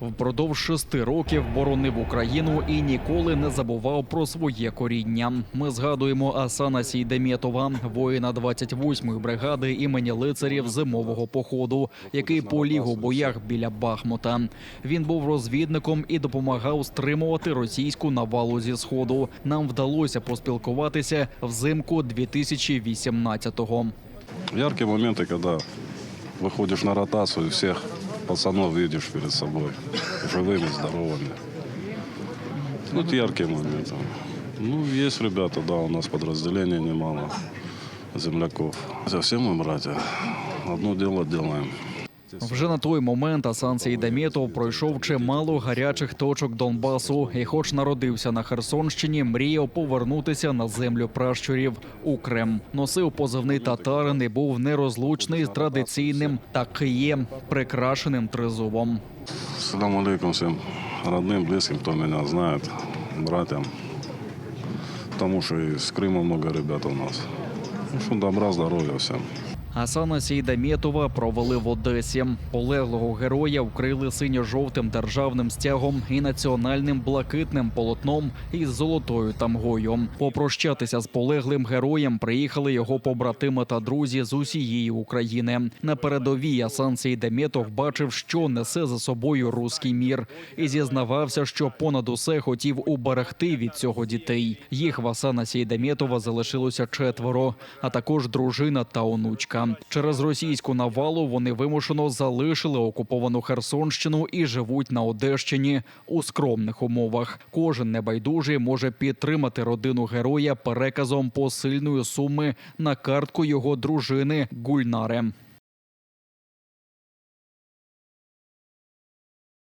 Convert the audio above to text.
Впродовж шести років боронив Україну і ніколи не забував про своє коріння. Ми згадуємо Асана Сійдемєтова, воїна 28-ї бригади імені лицарів зимового походу, який поліг у боях біля Бахмута. Він був розвідником і допомагав стримувати російську навалу зі сходу. Нам вдалося поспілкуватися взимку 2018-го. Яркие моменты, когда выходишь на ротацию и всех пацанов видишь перед собой, живыми, здоровыми. Ну, это яркие моменты. Ну, есть ребята, да, у нас подразделение немало земляков. Хотя все мы братья. Одно дело делаем. Вже на той момент Асан Сейдамєтов пройшов чимало гарячих точок Донбасу, і, хоч народився на Херсонщині, мріяв повернутися на землю пращурів у Крем. Носив позивний татарин і був нерозлучний з традиційним так і є прикрашеним тризубом. Салам алейкум всем родным, близким, кто меня знает, братьям. Потому что из Крыма много ребят у нас. Ну что, добра, здоровья всем. Асана Сейдамєтова провели в Одесі. Полеглого героя вкрили синьо-жовтим державним стягом і національним блакитним полотном із золотою тамгою. Попрощатися з полеглим героєм приїхали його побратими та друзі з усієї України. На передовій Асан Сейдамєтов бачив, що несе за собою руський мір, і зізнавався, що понад усе хотів уберегти від цього дітей. Їх в Асана Сейдамєтова залишилося четверо, а також дружина та онучка. Через російську навалу вони вимушено залишили окуповану Херсонщину і живуть на Одещині у скромних умовах. Кожен небайдужий може підтримати родину героя переказом посильної суми на картку його дружини Гульнаре.